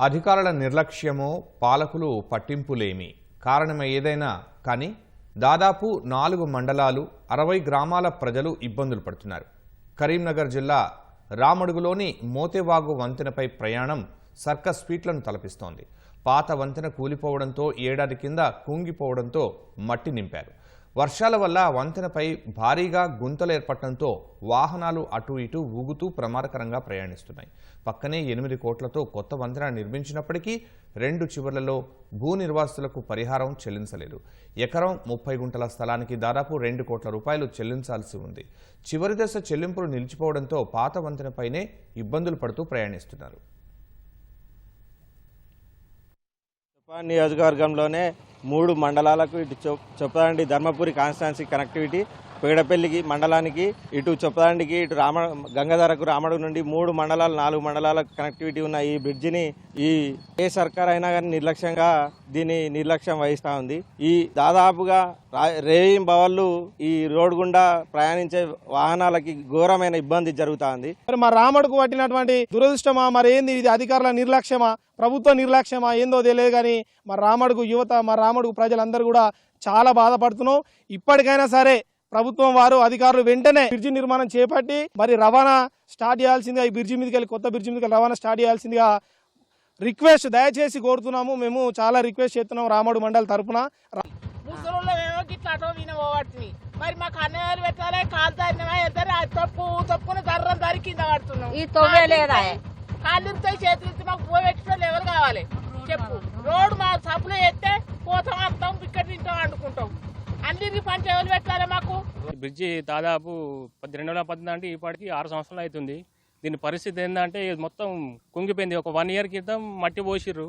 అధికారుల నిర్లక్ష్యమో పాలకులు పట్టింపులేమి. కారణం ఏదైనా కానీ దాదాపు నాలుగు మండలాలు అరవై గ్రామాల ప్రజలు ఇబ్బందులు పడుతున్నారు. కరీంనగర్ జిల్లా రామడుగులోని మోతేవాగు వంతెనపై ప్రయాణం సర్కస్ స్వీట్లను తలపిస్తోంది. పాత వంతెన కూలిపోవడంతో ఏడాది కింద కుంగిపోవడంతో మట్టి నింపారు. వర్షాల వల్ల వంతెనపై భారీగా గుంతలు ఏర్పడటంతో వాహనాలు అటు ఇటు ఊగుతూ ప్రమాదకరంగా ప్రయాణిస్తున్నాయి. పక్కనే ఎనిమిది కోట్లతో కొత్త వంతెన నిర్మించినప్పటికీ రెండు చివర్లలో భూ నిర్వాసితులకు పరిహారం చెల్లించలేదు. ఎకరం ముప్పై గుంటల స్థలానికి దాదాపు రెండు కోట్ల రూపాయలు చెల్లించాల్సి ఉంది. చివరి దశ చెల్లింపులు నిలిచిపోవడంతో పాత వంతెనపైనే ఇబ్బందులు పడుతూ ప్రయాణిస్తున్నారు. నియోజకవర్గంలోనే మూడు మండలాలకు ఇటు చొ చొప్పదండి ధర్మపురి కాన్స్టాన్సీ కనెక్టివిటీ పేడపల్లికి మండలానికి ఇటు చొప్పదండికి ఇటు రామ గంగాధరకు రామడు నుండి మూడు మండలాలు నాలుగు మండలాలకు కనెక్టివిటీ ఉన్న ఈ బ్రిడ్జిని ఈ ఏ సర్కార్ అయినా కానీ నిర్లక్ష్యంగా దీన్ని నిర్లక్ష్యం వహిస్తూ ఉంది. ఈ దాదాపుగా రేయిం బవళ్ళు ఈ రోడ్డు గుండా ప్రయాణించే వాహనాలకి ఘోరమైన ఇబ్బంది జరుగుతూ ఉంది మరి మా రాముడుకు పట్టినటువంటి దురదృష్టమా? మరి ఏంది ఇది? అధికారుల నిర్లక్ష్యమా? ప్రభుత్వ నిర్లక్ష్యమా? ఏందో తెలియదు కానీ మా రాముడుకు యువత మా రాముడుకు ప్రజలందరూ కూడా చాలా బాధపడుతున్నాం. ఇప్పటికైనా సరే ప్రభుత్వం వారు అధికారులు వెంటనే బ్రిడ్జి నిర్మాణం చేపట్టి మరి రవాణా స్టార్ట్ చేయాల్సిందిగా ఈ బ్రిడ్జి మీదకి వెళ్ళి కొత్త బ్రిడ్జి మీదకి రవాణా స్టార్ట్ చేయాల్సిందిగా రిక్వెస్ట్ దయచేసి కోరుతున్నాము. మేము చాలా రిక్వెస్ట్ చేస్తున్నాం రాముడు మండలి ఏమో గిట్ల అటో వినబోవట్ని మరి మాకు అన్నయ్యలు పెట్టాలి కాలు తరినమా వెళ్తారు అది తప్పు తప్పుకుని దర్రం దరి కింద పడుతున్నాం. ఈ తొవ్వే లేదా? కాళ్ళు ఇరుతాయి చేతులు మాకు పోయి పెట్టడం ఎవరు కావాలి? చెప్పు. రోడ్డు మా సప్లై ఎత్తే పోతాం వస్తాం ఇక్కడ తింటాం వండుకుంటాం. అన్ని పంట ఎవరు పెట్టాలి మాకు? బ్రిడ్జి దాదాపు పది రెండు వేల పద్దెనిమిది అంటే ఇప్పటికి ఆరు సంవత్సరాలు అవుతుంది. దీని పరిస్థితి ఏంటంటే మొత్తం కుంగిపోయింది. ఒక వన్ ఇయర్ క్రితం మట్టి పోసిర్రు.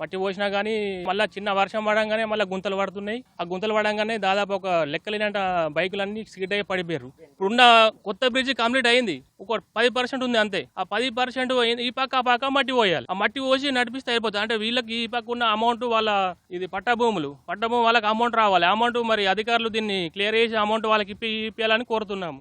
మట్టి పోసినా కానీ మళ్ళీ చిన్న వర్షం పడంగానే మళ్ళీ గుంతలు పడుతున్నాయి. ఆ గుంతలు పడంగానే దాదాపు ఒక లెక్కలేనంట బైకులన్నీ స్కిడ్ అయ్యి పడిపోయారు. ఇప్పుడున్న కొత్త బ్రిడ్జ్ కంప్లీట్ అయింది. ఒక పది పర్సెంట్ ఉంది అంతే. ఆ పది పర్సెంట్ ఈ పక్క ఆ పక్క మట్టి పోయాలి. ఆ మట్టి పోసి నడిపిస్తే అయిపోతుంది. అంటే వీళ్ళకి ఈ పక్క ఉన్న అమౌంట్ వాళ్ళ ఇది పట్టభూములు. భూములు వాళ్ళకి అమౌంట్ రావాలి. అమౌంట్ మరి అధికారులు దీన్ని క్లియర్ చేసి అమౌంట్ వాళ్ళకి ఇప్పి ఇప్పించాలని కోరుతున్నాము.